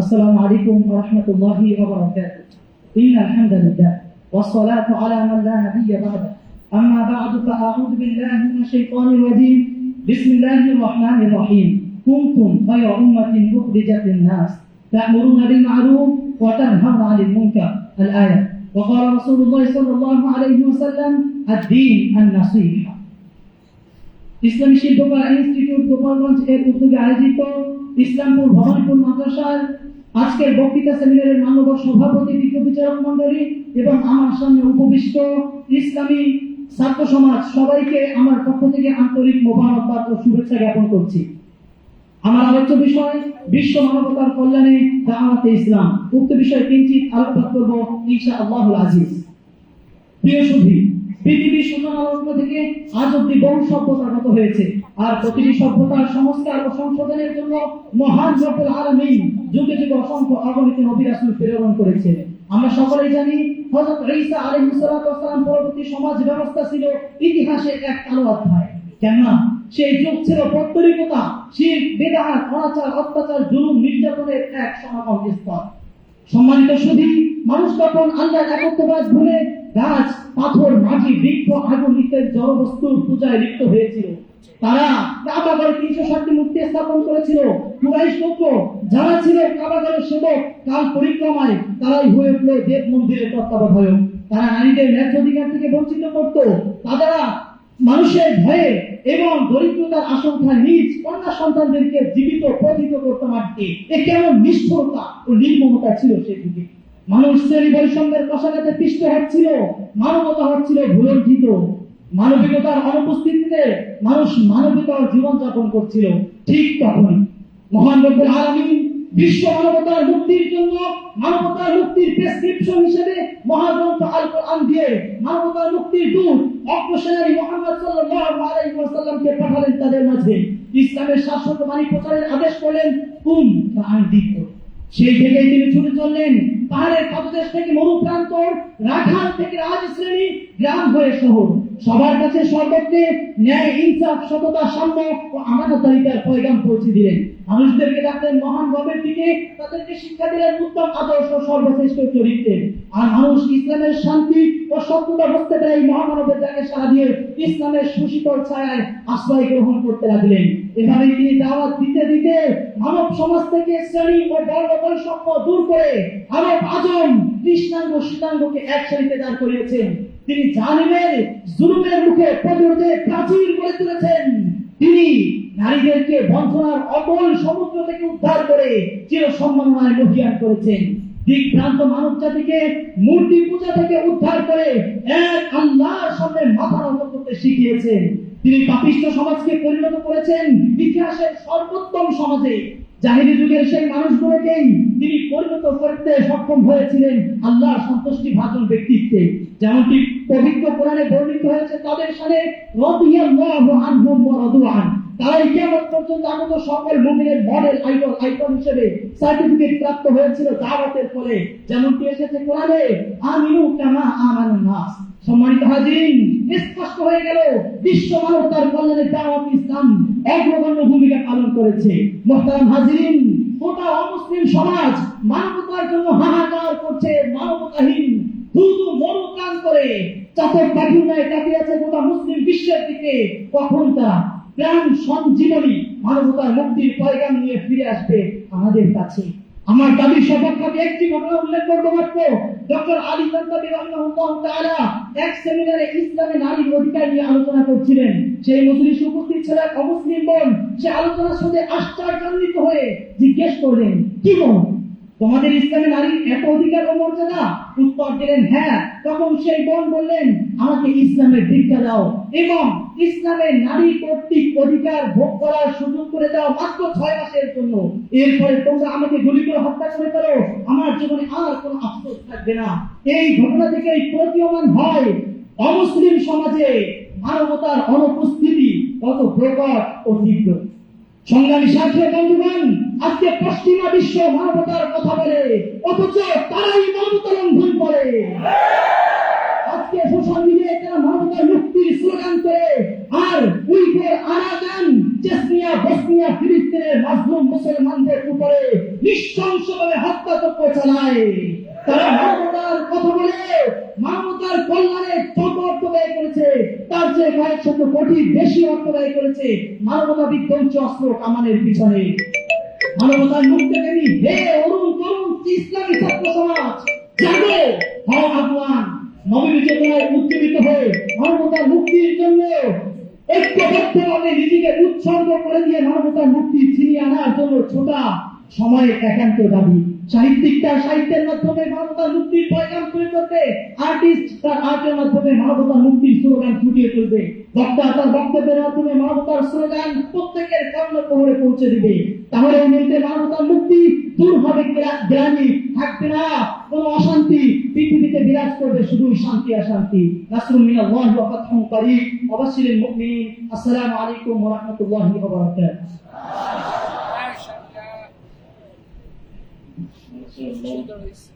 السلام عليكم ورحمة الله وبركاته إن الحمد لله والصلاة على من لا نبي بعده أما بعد فأعوذ بالله من الشيطان الرجيم بسم الله الرحمن الرحيم كنتم خير أمة أخرجت للناس تأمرون بالمعروف وتنهون عن المنكر الآية وقال رسول الله صلى الله عليه وسلم الدين النصيحة ইসলামী শিল্পকলা ইনস্টিটিউট গোপালগঞ্জ এর উদ্যোগে আয়োজিত ইসলামপুর ভবানীপুর মাদ্রাসার আজকের বক্তৃতা সেমিনারের মাননীয় সভাপতি বিজ্ঞ বিচারক মন্ডলী এবং আমার সামনে উপবিষ্ট ইসলামী ছাত্র সমাজ সবাইকে আমার পক্ষ থেকে আন্তরিক মোবারকবাদ ও শুভেচ্ছা জ্ঞাপন করছি। আমার আলোচ্য বিষয়, বিশ্ব মানবতার কল্যাণে দাওয়াতে ইসলাম। উক্ত বিষয়ে কিঞ্চিত আলোকপাত করব ইনশা আল্লাহুল আজিজ। প্রিয় সুধী পৃথিবীর সূচনা থেকে আজ অব্দি বহু সভ্যতার মতো হয়েছে। আর প্রতিটি সভ্যতার সংস্কার ও সংশোধনের জন্য মহান রব্বুল আলামিন যুগে যুগে অসংখ্য অগণিত নবী রাসূল প্রেরণ করেছে আমরা সকলেই জানি ঈসা পরবর্তী সমাজ ব্যবস্থা ছিল ইতিহাসের এক কালো অধ্যায়। সেই যুগ ছিল অনাচার, অত্যাচার, জুলুম, নির্যাতনের এক সমাগম স্তর। সম্মানিত মানুষ তখন ভুলে গাছ, পাথর, মাটি, বৃক্ষ, আগুন ইত্যাদি জড়বস্তুর পূজায় লিপ্ত হয়েছিল। তারা কাবাগরে তিনশো ষাটটি মূর্তি স্থাপন করেছিল। যারা ছিল কাবাগরের সেবক কাল পরিক্রমায় তারাই হয়ে দেব মন্দিরের তত্ত্বাবধায়ক। তারা নারীদের ন্যায্য অধিকার থেকে বঞ্চিত করত। তারা মানুষের ভয়ে এবং দরিদ্রতার আশঙ্কা নিজ কন্যা সন্তানদেরকে জীবিত পতিত করতে এ কেমন নিষ্ঠুরতা ও নির্মমতা ছিল সে যুগে। মানুষ শ্রেণি বৈষম্যের কষাঘাতে পিষ্ট হচ্ছিল মানবতা হচ্ছিল ভুলণ্ঠিত। মানবিকতার অনুপস্থিতিতে মানুষ মানবিকতার জীবনযাপন করছিল ঠিক তখনই। মহান রব্বুল আলামিন বিশ্ব মানবতার মুক্তির জন্য মানবতার মুক্তির প্রেসক্রিপশন হিসেবে মহাগ্রন্থ আল কোরআন দিয়ে মানবতার মুক্তির দূত, অগ্রসেনারী মোহাম্মদ সাল্লাল্লাহু আলাইহি ওয়াসাল্লামকে পাঠালেন তাদের মাঝে। ইসলামের শাশ্বত বাণী প্রচারের আদেশ করলেন, কুম ফাআনদিত সেই থেকেই তিনি ছুটে চললেন। পাহাড়ের পাদদেশ থেকে মরুপ্রান্তর রাখাল থেকে রাজ শ্রেণি গ্রাম হয়ে শহর। সবার কাছে সর্বত্রে ন্যায়, ইনসাফ, সততা, সাম্য ও আমানতারিতার পয়গাম পৌঁছে দিলেন। মানুষদেরকে ডাকলেন মহান রবের দিকে, তাদেরকে শিক্ষা দিলেন উত্তম আদর্শ সর্বশ্রেষ্ঠ চরিত্রে আর মানুষ ইসলামের শান্তি ও সত্যতা বুঝতে পেরে এই মহামানবের ডাকে সারা দিয়ে ইসলামের সুশীতল ছায়ায় আশ্রয় গ্রহণ করতে লাগলেন। এভাবে তিনি দাওয়াত দিতে দিতে মানব সমাজ থেকে শ্রেণি ও বর্গ বৈষম্য দূর করে আরব আজম কৃষ্ণাঙ্গ শীতাঙ্গকে এক সারিতে দাঁড় করিয়েছেন। তিনি জালিমের জুলুমের মুখে প্রতিরোধে প্রাচীর করে তুলেছেন। তিনি নারীদেরকে বঞ্চনার অটল সমুদ্র থেকে উদ্ধার করে চির সম্মাননায় মহিয়ান করেছেন। মানব জাতিকে মূর্তি পূজা থেকে উদ্ধার করে এক আল্লাহর সামনে মাথা নত করতে শিখিয়েছেন। তিনি পাপিষ্ট সমাজকে পরিণত করেছেন ইতিহাসের সর্বোত্তম সমাজে। জাহিরি যুগের সেই মানুষগুলোকেই তিনি পরিণত করতে সক্ষম হয়েছিলেন আল্লাহর সন্তুষ্টি ভাজন ব্যক্তিত্বে। যেমনটি পবিত্র কোরআনে বর্ণিত হয়েছে, তাদের সাথে তারাই পর্যন্ত আগত সকল মুমিনের মডেল আইডল আইকন হিসেবে সার্টিফিকেট প্রাপ্ত হয়েছিল দাওয়াতের ফলে। যেমনটি এসেছে কোরআনে, আমিনু কামা নাস। সম্মানিত স্পষ্ট হয়ে গেল, বিশ্ব মানবতার কল্যাণে দাওয়াত ইসলাম ভূমিকা পালন করেছে। মোহতারাম হাজিরিন গোটা অমুসলিম সমাজ মানবতার জন্য হাহাকার করছে, মানবতাহীন শুধু মনোকান করে। চাতক পাখির নেয় তাকিয়ে আছে গোটা মুসলিম বিশ্বের দিকে। কখন তারা প্রাণ সঞ্জীবনী মানবতার মুক্তির পয়গাম নিয়ে ফিরে আসবে আমাদের কাছে। আমার দাবি সপক্ষে একটি ঘটনা উল্লেখ করব মাত্র। ডক্টর আলী তন্তাবি রহমাহুল্লাহ তাআলা এক সেমিনারে ইসলামে নারীর অধিকার নিয়ে আলোচনা করছিলেন। সেই মজলিসে উপস্থিত ছিল এক অমুসলিম বোন। সে আলোচনার সাথে আশ্চর্যান্বিত হয়ে জিজ্ঞেস করলেন, কি বোন, তোমাদের ইসলামে নারীর এত অধিকার ও মর্যাদা? উত্তর দিলেন হ্যাঁ। তখন সেই বোন বললেন, আমাকে ইসলামের দীক্ষা দাও এবং ইসলামের নারী কর্তৃক অধিকার ভোগ করার সুযোগ করে দাও মাত্র ছয় মাসের জন্য। এরপরে তোমরা আমাকে গুলি করে হত্যা করে ফেলো। আমার জীবনে আর কোনো আফসোস থাকবে না। এই ঘটনা থেকে প্রতীয়মান হয় অমুসলিম সমাজে মানবতার অনুপস্থিতি কত প্রকট ও তীব্র। সংগ্রামী সাথী বন্ধুগণ, আজকে পশ্চিমা বিশ্ব মানবতার কথা বলে, অথচ তারাই মানবতা লঙ্ঘন করে। আরাকান চেসনিয়া বসনিয়া ফিলিস্তিনের মাজলুম মুসলমানদের উপরে নৃশংসভাবে চালায়। তারা কথা বলে কল্যাণে অর্থ ব্যয় করেছে, তার চেয়ে কয়েক শত কোটি বেশি অর্থ ব্যয় করেছে মানবতা অস্ত্র কামানের পিছনে। মানবতার হে অরুণ তরুণ ইসলামী ছাত্র সমাজ হও উজ্জীবিত হয়ে মানবতার মুক্তির জন্য নিজেকে উৎসর্গ করে দিয়ে মানবতার মুক্তি ছিনিয়ে আনার জন্য ছোটা সময়ের একান্ত দাবি। সাহিত্যিকটা সাহিত্যের মাধ্যমে মানবতার মুক্তির পয়গাম তুলে ধরবে আর্টিস্ট তার আর্টের মাধ্যমে মানবতার মুক্তির স্লোগান ফুটিয়ে তুলবে। বক্তা তার বক্তব্যের মাধ্যমে মানবতার স্লোগান প্রত্যেকের কর্ণ প্রহরে পৌঁছে দিবে। তাহলে এই মুহূর্তে মানবতার মুক্তি দূর হবে গ্রা- গ্রামী থাকবে না। কোনো অশান্তি পৃথিবীতে বিরাজ করবে শুধু শান্তি আর শান্তি নাসরুম মিনাল্লাহি ওয়া ফাতহুন করিব ওয়াবাশশিরিল মুমিনিন আসসালামু আলাইকুম ওয়া রাহমাতুল্লাহি ওয়া বারাকাতুহু। সুন্দর হয়েছে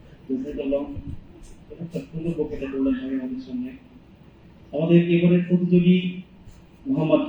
আমাদের এবারের প্রতিযোগী মোহাম্মদ